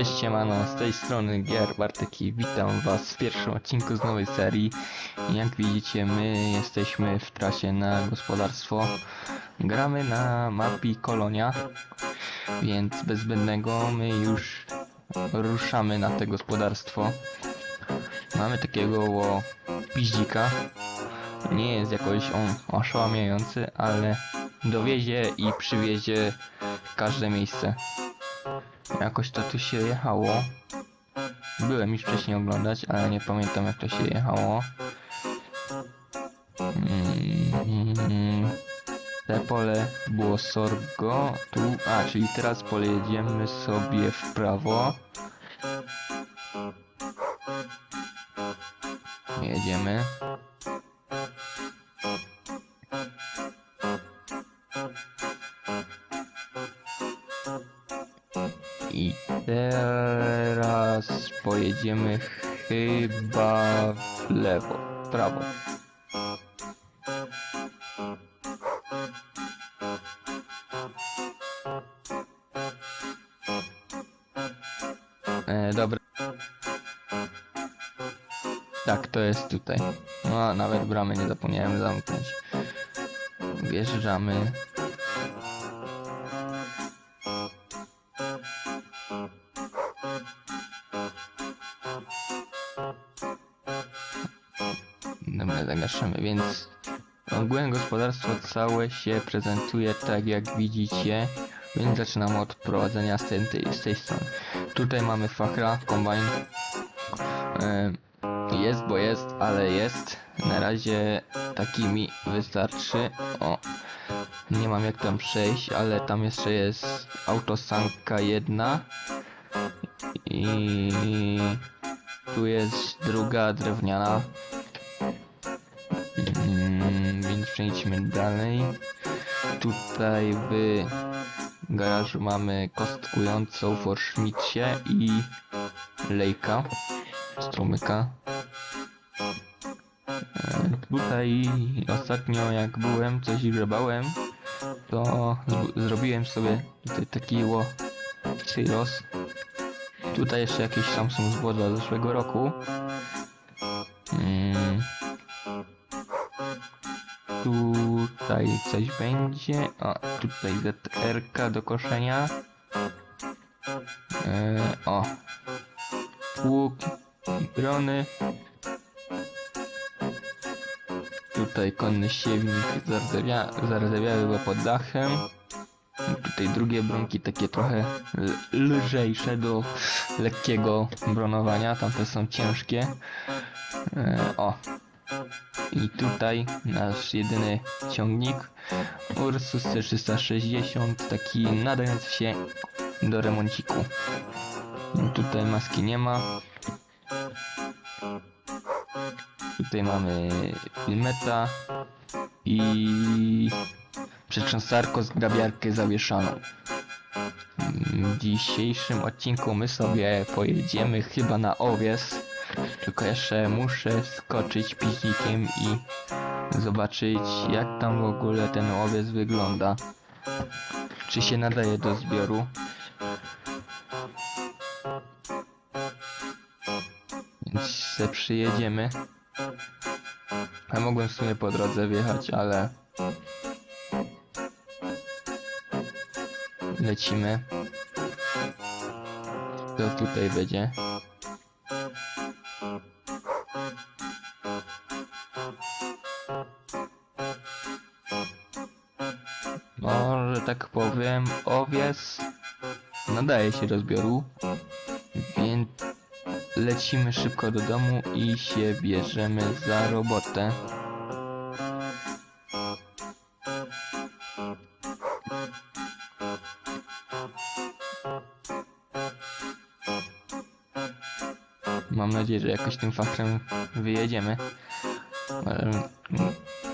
Cześć siemano, z tej strony Gier Bartek i witam was w pierwszym odcinku z nowej serii. Jak widzicie my jesteśmy w trasie na gospodarstwo. Gramy na mapie Kolonia, więc bez zbędnego my już ruszamy na te gospodarstwo. Mamy takiego o, piździka. Nie jest jakoś on oszałamiający, ale dowiezie i przywiezie każde miejsce. Jakoś to tu się jechało. Byłem już wcześniej oglądać, ale nie pamiętam jak to się jechało. Mm, Te pole było sorgo, tu, a czyli teraz pojedziemy sobie w prawo. Jedziemy. Pojedziemy chyba w lewo, w prawo. E, dobra. Tak, to jest tutaj. No, a nawet bramy nie zapomniałem zamknąć. Wjeżdżamy. Dobra, zagaszamy, więc ogółem gospodarstwo całe się prezentuje tak jak widzicie, więc zaczynamy od prowadzenia z tej, z tej strony. Tutaj mamy fachra, kombajn. E, jest, bo jest, ale jest. Na razie taki mi wystarczy. O, nie mam jak tam przejść, ale tam jeszcze jest autosanka jedna. I tu jest druga drewniana. Mm, więc przejdźmy dalej. Tutaj w garażu mamy kostkującą Forschmitzie i lejka, strumyka. E, Tutaj ostatnio jak byłem, coś grzebałem, to zrobiłem sobie tutaj taki ło silos. Tutaj jeszcze jakieś są zboża z zeszłego roku. Mm. Tutaj coś będzie. O, tutaj ZR do koszenia. E, o. Pług i brony. Tutaj konny siewnik zardewia- zardzewiały go pod dachem. Tutaj drugie bronki takie trochę lżejsze do lekkiego bronowania. Tamte są ciężkie. E, o, i tutaj nasz jedyny ciągnik Ursus C360, taki nadający się do remonciku. No Tutaj maski nie ma. Tutaj mamy filmeta i przetrząsarko z grabiarkę zawieszaną. W dzisiejszym odcinku my sobie pojedziemy chyba na owies. Tylko jeszcze muszę skoczyć piźnikiem i zobaczyć jak tam w ogóle ten owiec wygląda. Czy się nadaje do zbioru. Więc se przyjedziemy. Ja mogłem w sumie po drodze wjechać, ale... Lecimy. To tutaj będzie. No, że tak powiem, owiec nadaje się do zbioru, więc lecimy szybko do domu i się bierzemy za robotę. Nadzieję, że jakoś tym faktem wyjedziemy.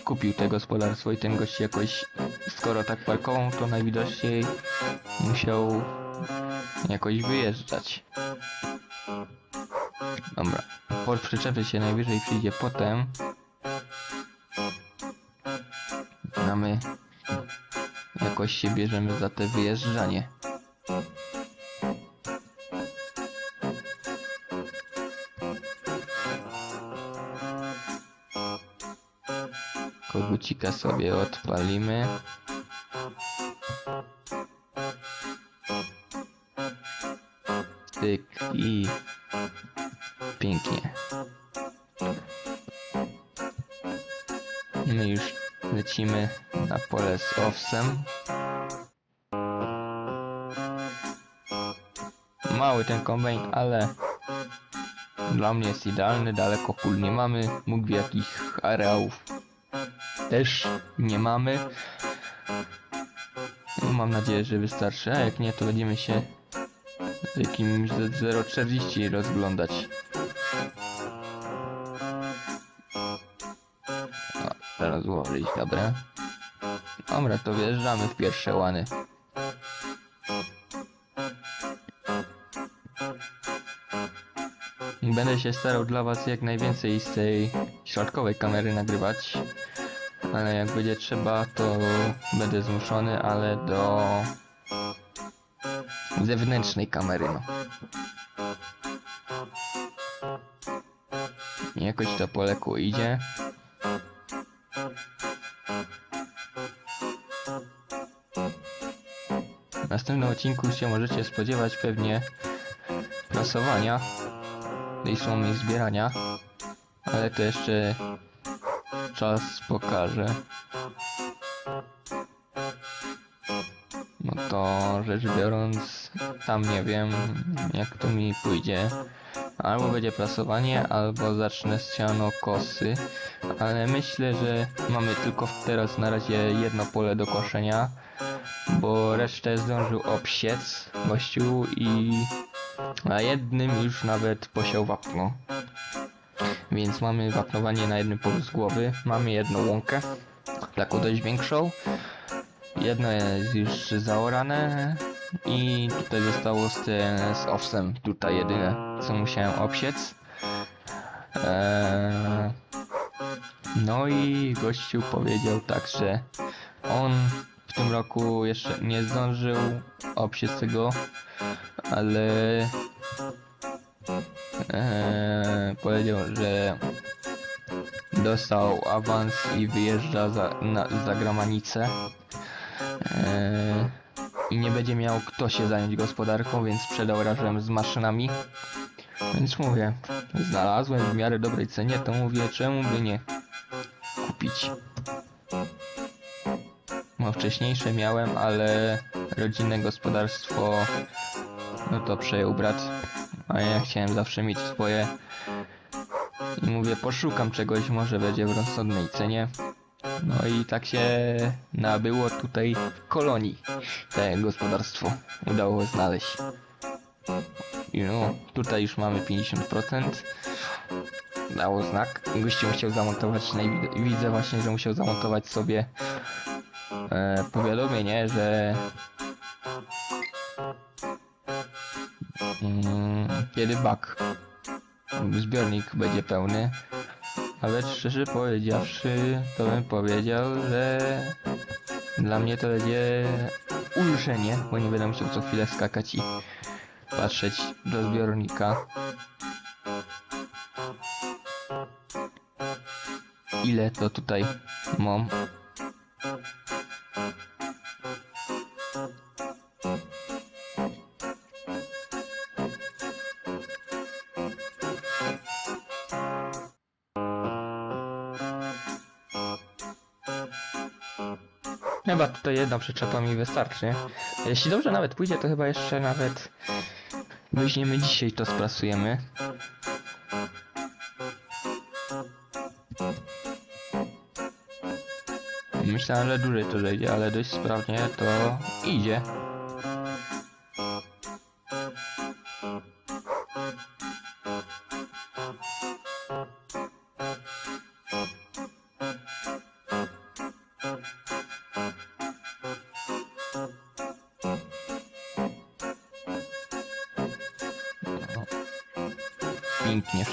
Kupił te gospodarstwo i ten gość jakoś, skoro tak parkował, to najwidoczniej musiał jakoś wyjeżdżać. Dobra, port przyczepy się najwyżej przyjdzie potem. A my jakoś się bierzemy za te wyjeżdżanie. Kogucika sobie odpalimy. Tyk i pięknie. My już lecimy na pole z owsem. Mały ten kombajn, ale dla mnie jest idealny, daleko pól nie mamy, mógł jakich areałów też nie mamy. No, mam nadzieję, że wystarczy, a jak nie, to będziemy się jakimś Z040 rozglądać. O, teraz złożyć, dobra. Dobra, to wjeżdżamy w pierwsze łany. Będę się starał dla was jak najwięcej z tej środkowej kamery nagrywać. Ale jak będzie trzeba, to będę zmuszony, ale do zewnętrznej kamery, no. Jakoś to po leku idzie. W następnym odcinku się możecie spodziewać pewnie prasowania słomy i zbierania, ale to jeszcze czas pokaże. No to rzecz biorąc, tam nie wiem jak to mi pójdzie. Albo będzie prasowanie, albo zacznę z kosy, ale myślę, że mamy tylko teraz na razie jedno pole do koszenia, bo resztę zdążył obsiec gościu i na jednym już nawet posiał wapno. Więc mamy wapnowanie na jednym polu z głowy. Mamy jedną łąkę, taką dość większą. Jedno jest już zaorane i tutaj zostało z, z owsem. Tutaj jedyne co musiałem obsiec. Eee, no i gościu powiedział tak, że on w tym roku jeszcze nie zdążył obsiec tego, ale eee, powiedział, że dostał awans i wyjeżdża za, na, za granicę eee, i nie będzie miał kto się zająć gospodarką, więc sprzedał razem z maszynami. Więc mówię, znalazłem w miarę dobrej cenie, to mówię, czemu by nie kupić. No wcześniejsze miałem, ale rodzinne gospodarstwo no to przejął brat, a ja chciałem zawsze mieć swoje i mówię poszukam czegoś, może będzie w rozsądnej cenie. No i tak się nabyło tutaj w kolonii te gospodarstwo udało znaleźć. I no, tutaj już mamy 50%. Dało znak. Gościu musiał zamontować, no widzę właśnie, że musiał zamontować sobie e, powiadomienie, że kiedy bak zbiornik będzie pełny. Ale szczerze powiedziawszy, to bym powiedział, że dla mnie to będzie ulżenie, bo nie będę musiał co chwilę skakać i patrzeć do zbiornika. Ile to tutaj mam? Tutaj jedna przyczepa mi wystarczy. Jeśli dobrze nawet pójdzie, to chyba jeszcze nawet weźmiemy dzisiaj to sprasujemy. Myślałem, że dłużej to zejdzie, ale dość sprawnie to idzie.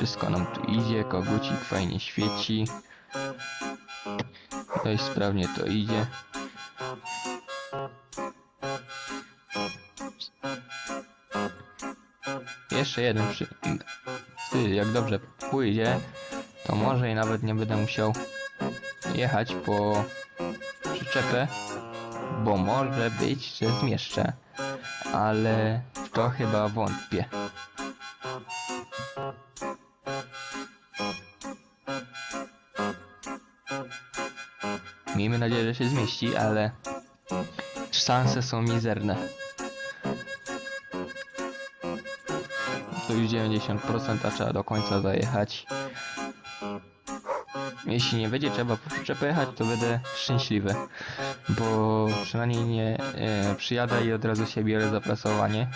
Wszystko nam tu idzie, kogucik fajnie świeci. Dość sprawnie to idzie. Jeszcze jeden przy... Ty, jak dobrze pójdzie, to może i nawet nie będę musiał jechać po przyczepę, bo może być, że zmieszczę, ale w to chyba wątpię. Miejmy nadzieję, że się zmieści, ale szanse są mizerne. To już 90%, a trzeba do końca zajechać. Jeśli nie będzie trzeba jechać, to będę szczęśliwy, bo przynajmniej nie e, przyjadę i od razu się biorę za prasowanie.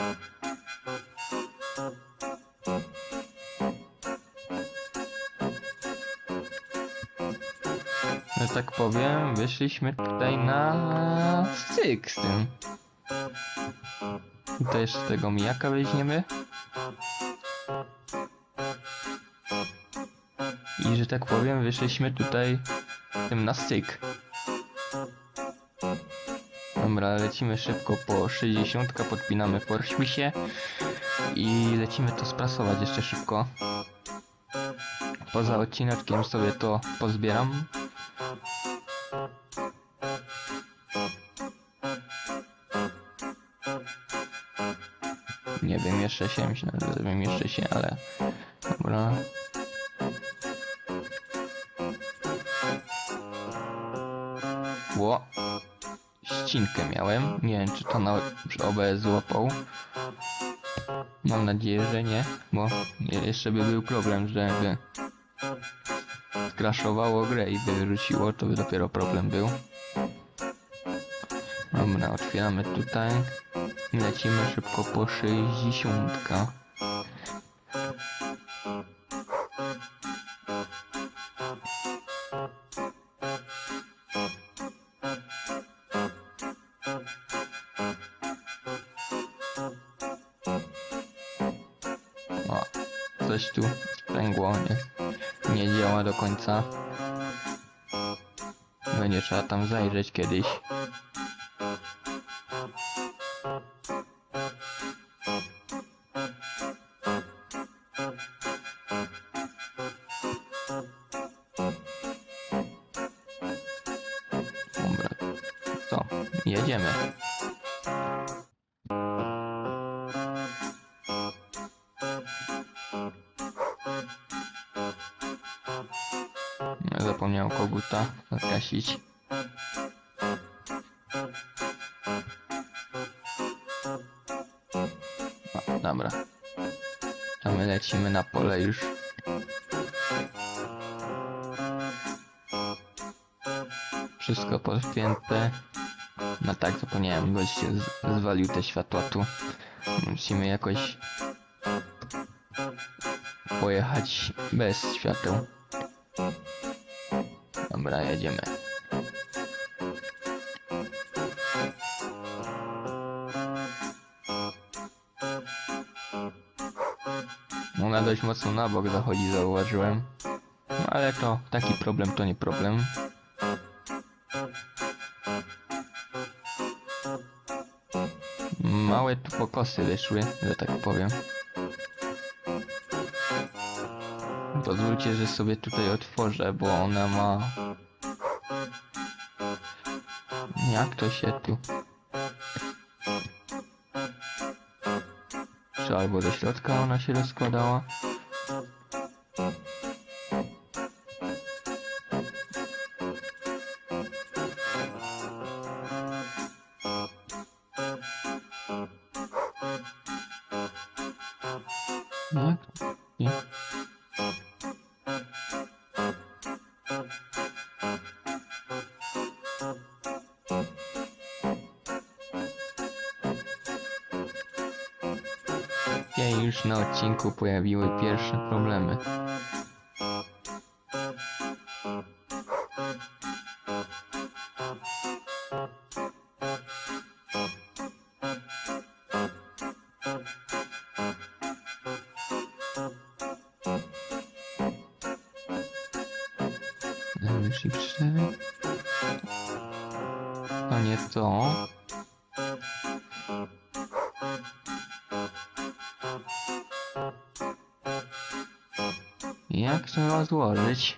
Że tak powiem, wyszliśmy tutaj na styk z tym. I to jeszcze tego mijaka weźmiemy. I że tak powiem, wyszliśmy tutaj tym na styk. Dobra, lecimy szybko po 60, podpinamy po się i lecimy to sprasować jeszcze szybko. Poza odcineczkiem sobie to pozbieram. Jeszcze się, myślę, że wiem jeszcze się, ale dobra. Ło. Ścinkę miałem. Nie wiem, czy to na OBS złapał. Mam nadzieję, że nie, bo jeszcze by był problem, że by skraszowało grę i by wyrzuciło, to by dopiero problem był. Dobra, otwieramy tutaj. Lecimy szybko po 60. O, coś tu spęgło, nie, nie działa do końca. Będzie trzeba tam zajrzeć kiedyś. Dobra. To my lecimy na pole już. Wszystko podpięte. No tak, zapomniałem, gość się zwalił te światła tu. Musimy jakoś pojechać bez świateł. Dobra, jedziemy. Dość mocno na bok zachodzi, zauważyłem. No ale to taki problem to nie problem. Małe tu pokosy wyszły, że tak powiem. Pozwólcie, że sobie tutaj otworzę, bo ona ma... Jak to się tu... Czy albo do środka ona się rozkładała? Jak? Nie. Już na odcinku pojawiły pierwsze problemy. Jak to rozłożyć?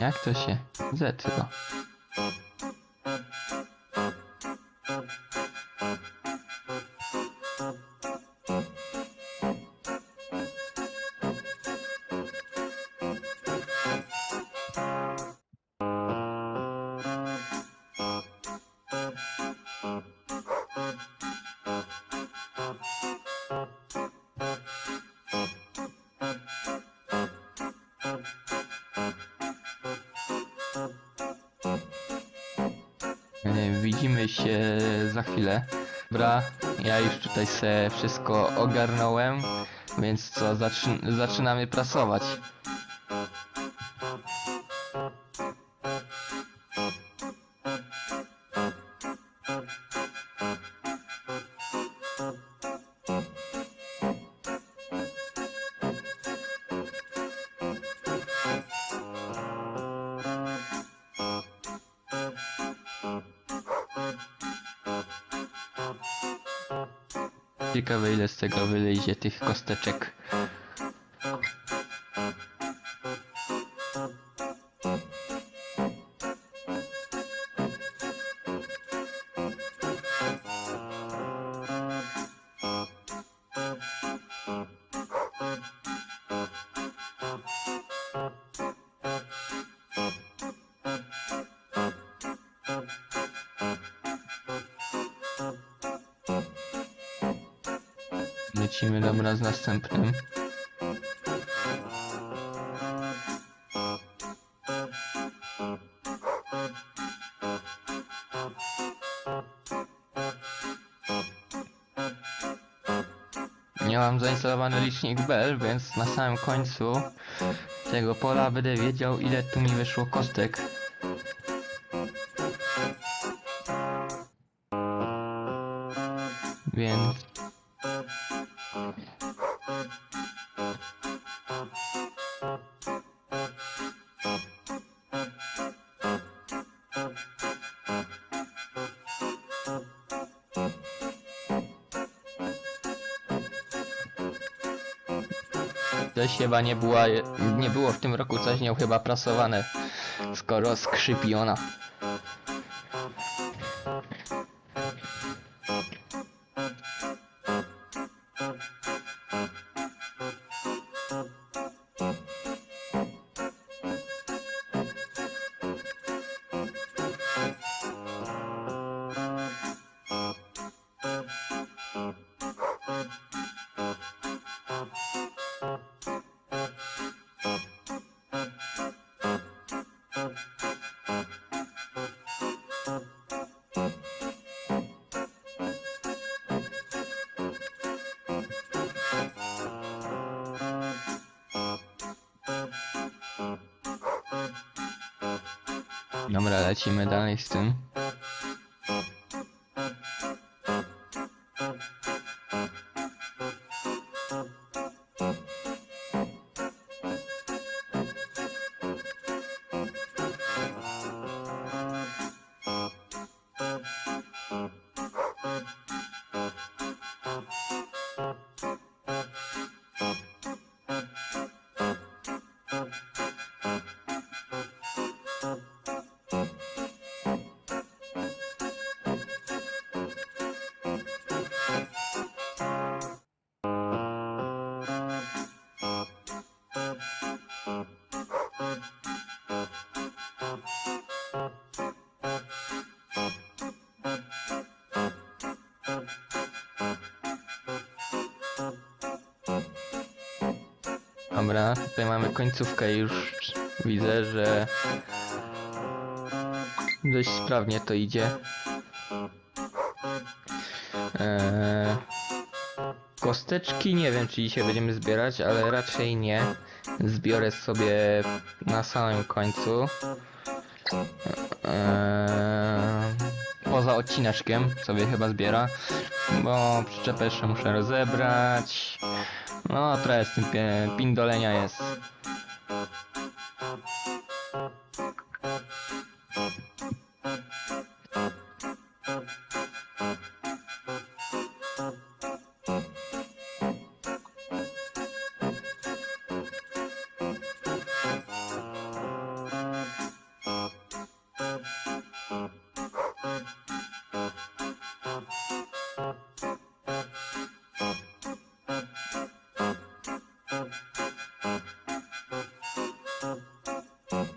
Jak to się? Z chyba. Widzimy się za chwilę. Dobra, ja już tutaj se wszystko ogarnąłem, więc co, zaczyn zaczynamy prasować. Ciekawe ile z tego wylezie tych kosteczek. Lecimy dobra z następnym. Nie mam zainstalowany licznik Bell, więc na samym końcu tego pola będę wiedział ile tu mi wyszło kostek. Coś chyba nie była, nie było w tym roku coś nią chyba prasowane, skoro skrzypi Dobra, lecimy dalej z tym. Dobra, tutaj mamy końcówkę już. Widzę, że dość sprawnie to idzie. Eee, Kosteczki nie wiem, czy dzisiaj będziemy zbierać, ale raczej nie. Zbiorę sobie na samym końcu. Eee, poza odcineczkiem sobie chyba zbiera, bo przyczepę jeszcze muszę rozebrać. No, trochę z tym pindolenia jest. No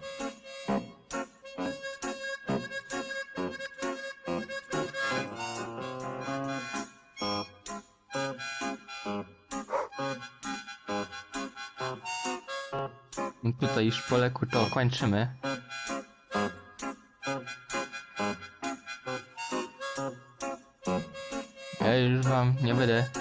Tutaj już po leku to kończymy. Ja już wam nie będę